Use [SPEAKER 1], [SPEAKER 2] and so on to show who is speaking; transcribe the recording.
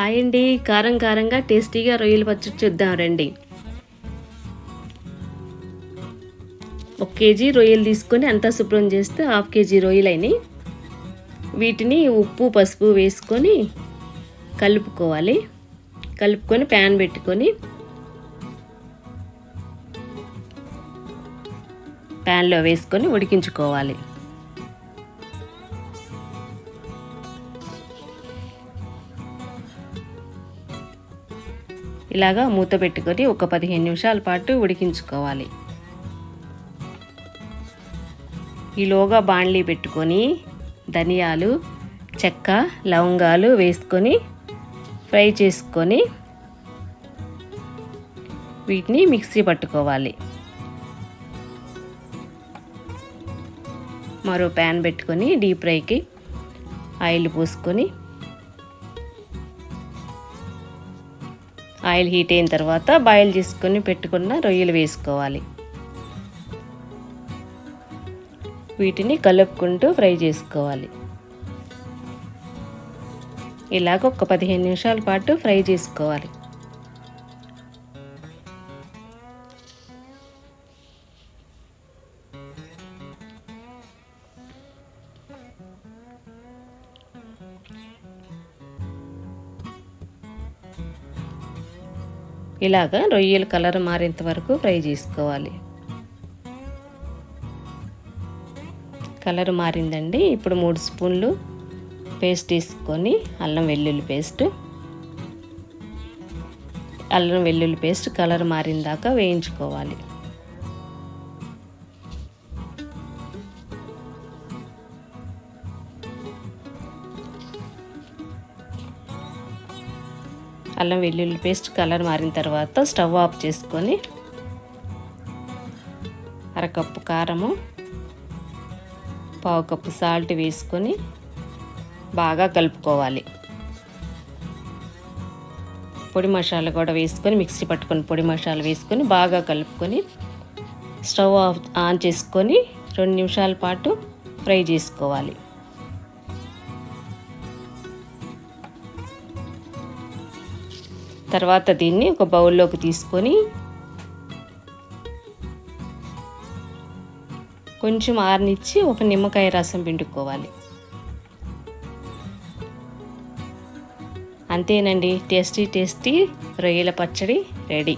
[SPEAKER 1] Hi అండి. కారం కారంగా టేస్టీగా రొయ్యల పచ్చడి చూద్దాం రండి. ఒక కేజీ రొయ్యలు తీసుకొని అంతా శుభ్రం చేస్తే హాఫ్ కేజీ రొయ్యలైనవి వీటిని ఉప్పు పసుపు వేసుకొని కలుపుకోవాలి. కలుపుకొని ప్యాన్ పెట్టుకొని ప్యాన్లో వేసుకొని ఉడికించుకోవాలి. ఇలాగా మూత పెట్టుకొని ఒక పదిహేను నిమిషాల పాటు ఉడికించుకోవాలి. ఈలోగా బాండ్లీ పెట్టుకొని ధనియాలు చెక్క లవంగాలు వేసుకొని ఫ్రై చేసుకొని వీటిని మిక్సీ పట్టుకోవాలి. మరో ప్యాన్ పెట్టుకొని డీప్ ఫ్రైకి ఆయిల్ పోసుకొని ఆయిల్ హీట్ అయిన తర్వాత బాయిల్ చేసుకొని పెట్టుకున్న రొయ్యలు వేసుకోవాలి. వీటిని కలుపుకుంటూ ఫ్రై చేసుకోవాలి. ఇలాగ ఒక పదిహేను నిమిషాల పాటు ఫ్రై చేసుకోవాలి. ఇలాగా రొయ్యల కలర్ మారేంత వరకు ఫ్రై చేసుకోవాలి. కలర్ మారిందండి. ఇప్పుడు మూడు స్పూన్లు పేస్ట్ తీసుకొని అల్లం వెల్లుల్లి పేస్ట్. అల్లం వెల్లుల్లి పేస్ట్ కలర్ మారిన దాకా వేయించుకోవాలి. అల్లం వెల్లుల్లి పేస్ట్ కలర్ మారిన తర్వాత స్టవ్ ఆఫ్ చేసుకొని అరకప్పు కారము పావు కప్పు సాల్ట్ వేసుకొని బాగా కలుపుకోవాలి. పొడి మసాలా కూడా వేసుకొని మిక్సీ పట్టుకొని పొడి మసాలా వేసుకొని బాగా కలుపుకొని స్టవ్ ఆఫ్ ఆన్ చేసుకొని రెండు నిమిషాల పాటు ఫ్రై చేసుకోవాలి. తర్వాత దీన్ని ఒక బౌల్లోకి తీసుకొని కొంచెం ఆరనిచ్చి ఒక నిమ్మకాయ రసం పిండుకోవాలి. అంతేనండి టేస్టీ టేస్టీ రొయ్యల పచ్చడి రెడీ.